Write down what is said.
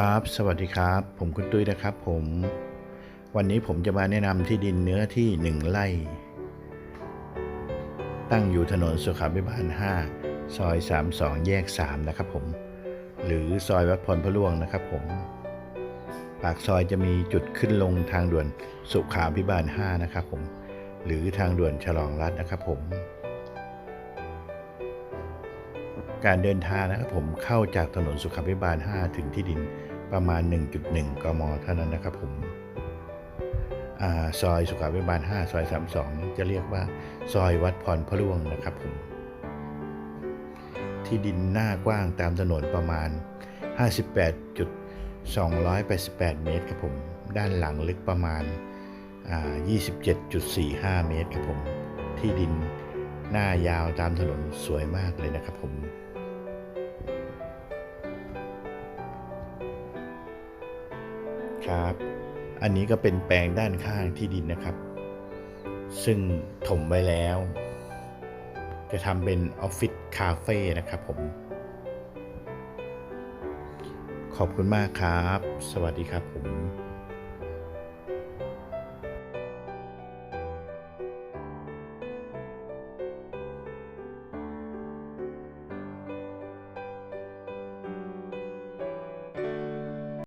ครับ สวัสดีครับ ผมคุณตุ้ยนะครับผม วันนี้ผมจะมาแนะนำที่ดินเนื้อที่หนึ่งไร่ ตั้งอยู่ถนนสุขาภิบาล 5 ซอย 32 แยก 3 นะครับผม หรือซอยวัดพรพระล่วงนะครับผม ปากซอยจะมีจุดขึ้นลงทางด่วนสุขาภิบาล 5 นะครับผม หรือทางด่วนฉลองรัฐนะครับผม การเดินทางนะครับผมเข้าจากถนนสุขาภิบาล 5 ถึงที่ดิน ประมาณ 1.1 กม เท่านั้นนะครับผมอซอยสุขาภิบาล 5 ซอย 32 จะเรียกว่า ซอยวัดพรพระร่วงนะครับผม ที่ดินหน้ากว้างตามถนนประมาณ 58.288 เมตรครับผม ด้านหลังลึกประมาณ 27.45 เมตรครับผม ที่ดินหน้ายาวตามถนนสวยมากเลยนะครับผม ครับ อันนี้ก็เป็นแปลงด้านข้างที่ดินนะครับ ซึ่งถมไว้แล้ว จะทำเป็นออฟฟิศคาเฟ่นะครับผม ขอบคุณมากครับ สวัสดีครับผม